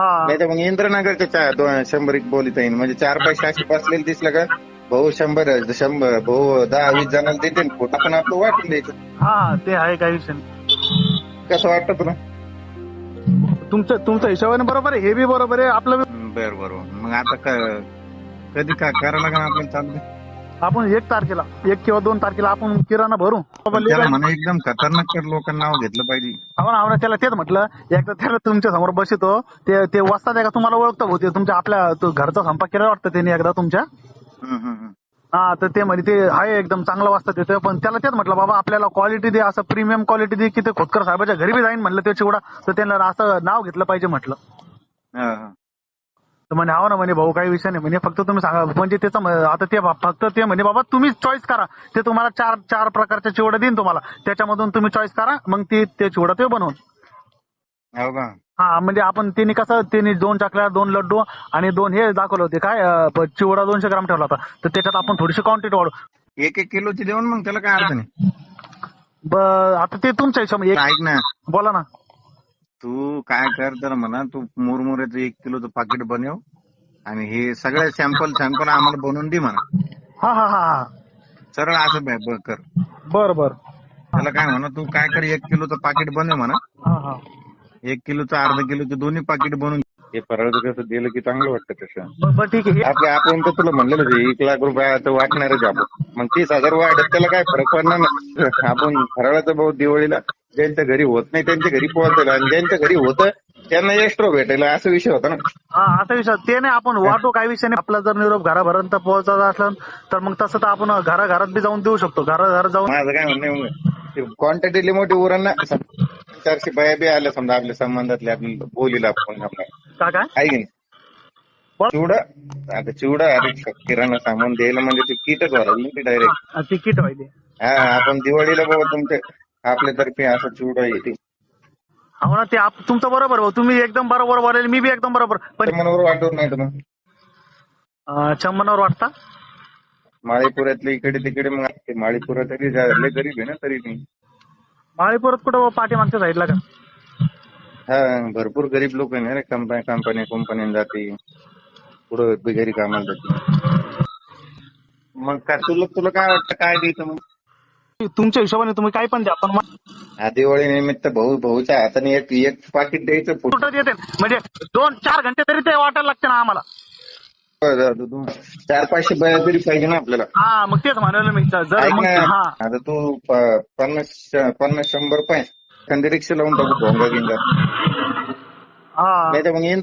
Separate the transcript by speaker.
Speaker 1: नाही तर मग इंद्रनगरच्या चा- दोन- शंभर एक बोलीत येईन. म्हणजे चार पैसे असे बसलेले दिसलं का भाऊ शंभर शंभर भाऊ दहा वीस जणांना देते ना फोटो आपण आपलं वाटून द्यायचं.
Speaker 2: हा ते आहे काही विषय नाही.
Speaker 1: कसं वाटतं तुला?
Speaker 2: तुमचं तुमच्या हिशोबाने बरोबर आहे हे बी बरोबर आहे आपलं बी-
Speaker 1: बर बरोबर मग आता क- कधी का करायला लागणार आपल्याला चालू?
Speaker 2: आपण एक तारखेला एक किंवा दोन तारखेला आपण किराणा भरू
Speaker 1: त्याला म्हणा एकदम खतरनाक कर लोकांना नाव घेतलं पाहिजे
Speaker 2: हो ना हो ना त्याला तेच म्हटलं एकदा त्याला तुमच्यासमोर बसतो ते ते वस्तात आहे का तुम्हाला ओळखतं होते तुमच्या आपल्या तो घरचा संपर्क केला वाटतं त्यांनी एकदा तुमच्या. हा तर ते म्हणे ते आहे एकदम चांगलं वाजतात तिथे पण त्याला तेच म्हटलं बाबा आपल्याला क्वालिटी दे असं प्रीमियम क्वालिटी दे की ते खोतकर साहेबाच्या घरी बी जाईन म्हटलं ते चिवडा तर त्यांना असं नाव घेतलं पाहिजे म्हटलं. तर म्हणे हा ना म्हणे भाऊ काही विषय नाही. म्हणे फक्त तुम्ही सांगा. म्हणजे त्याचं म- आता ते बा- फक्त ते म्हणे बाबा तुम्हीच चॉईस करा. ते तुम्हाला चार चार प्रकारच्या चिवडा देईन तुम्हाला. त्याच्यामधून तुम्ही चॉईस करा मग ते ते चिवडा ते बनवून.
Speaker 1: हो का?
Speaker 2: हा म्हणजे आपण त्यांनी कसं त्यांनी दोन चकल्या दोन लड्डू आणि दोन हे दाखवले होते. काय अं, प- चिवडा दोनशे ग्राम ठेवला होता. तर त्याच्यात आपण थोडीशी क्वांटिटी वाढू
Speaker 1: एक एक किलोची देऊन मग त्याला काय अर्थ नाही
Speaker 2: ब- आता ते तुमच्या हिशोबाने एक
Speaker 1: ऐक ना.
Speaker 2: बोला ना.
Speaker 1: तू काय कर तर म्हणा तू मुरमुऱ्याचं एक किलोचं पाकिट बनव. आणि हे सगळे सॅम्पल सॅम्पल आम्हाला बनवून दे म्हणा.
Speaker 2: हा हा हा हा.
Speaker 1: सरळ असं ब- ब- कर.
Speaker 2: बर बर.
Speaker 1: त्याला काय म्हणा तू काय कर एक किलोचं पाकिट बनव म्हणा.
Speaker 2: हा हा.
Speaker 1: एक किलोचं अर्धा किलोचं दोन्ही पाकिट बनवून हे फराळचं कसं दिलं की चांगलं वाटतं तसं.
Speaker 2: बर बर, ठीक आहे. हे-
Speaker 1: आपल्या आपण तर तुला म्हणलेलं एक लाख रुपयाचं वाटणारच आपण. मग तीस हजार वाढत त्याला काय फरक पडणार ना आपण फराळाचं भाऊ दिवाळीला ज्यांच्या घरी होत नाही त्यांच्या घरी पोहोचेल. आणि ज्यांच्या घरी होतं त्यांना एक्स्ट्रा भेटेल असा विषय होता ना.
Speaker 2: हा असा विषय ते नाही आपण वाटू काही विषय नाही आपला जर निरोप घरापर्यंत पोहोचायचा असला तर मग तसं तर आपण घराघरात बी जाऊन देऊ शकतो. घराघरात जाऊन
Speaker 1: माझं काय म्हणणं क्वांटिटी लई मोठी उरण चारशे बाया बी आल्या समजा आपल्या संबंधातल्या बोलीला आपण
Speaker 2: का काय
Speaker 1: आहे की नाही. चिवडा? आता चिवडा अरे किराणा सामान द्यायला म्हणजे ते किटच व्हायला ते डायरेक्ट
Speaker 2: तिकीट व्हायचे
Speaker 1: हा आपण दिवाळीला बाबा तुमच्या आपल्यातर्फे असं चिवडा येते.
Speaker 2: हो ना ते आप- तुमचं बरोबर भाऊ तुम्ही एकदम बरोबर बोलेल मी बी एकदम बरोबर. पण
Speaker 1: मनावर वाटत नाही
Speaker 2: अं, वाटता?
Speaker 1: माळीपुरातले इकडे तिकडे मग ते माळीपुरा तरी झाले गरीब आहे ना तरी मी
Speaker 2: माळीपुरात कुठं पाठीमागच्या साईडला का?
Speaker 1: हा भरपूर गरीब लोक आहे ना रे कंपन्या कंपन्या कंपन्यात जाते. पुढं बिघारी कामाला जाते. मग काय तुला तुला काय वाटतं काय द्यायचं मग?
Speaker 2: तुमच्या हिशोबाने तुम्ही काही पण द्या पण
Speaker 1: दिवाळी निमित्त भाऊ भाऊच्या हाताने एक एक पाकिट द्यायचं.
Speaker 2: कुठं देते? म्हणजे दोन चार घंटे तरी ते वाटायला लागते ना आम्हाला.
Speaker 1: चार पाचशे बाया तरी पाहिजे ना आपल्याला.
Speaker 2: हा मग तेच म्हणाल मी जर
Speaker 1: ऐक
Speaker 2: मग
Speaker 1: ना
Speaker 2: हा.
Speaker 1: आता तू प- पन्नास पन्नास शंभर रुपये एखादी रिक्षा लावून टाकू भोंगा गिंगा
Speaker 2: हा.
Speaker 1: नाही तर मग इंद्र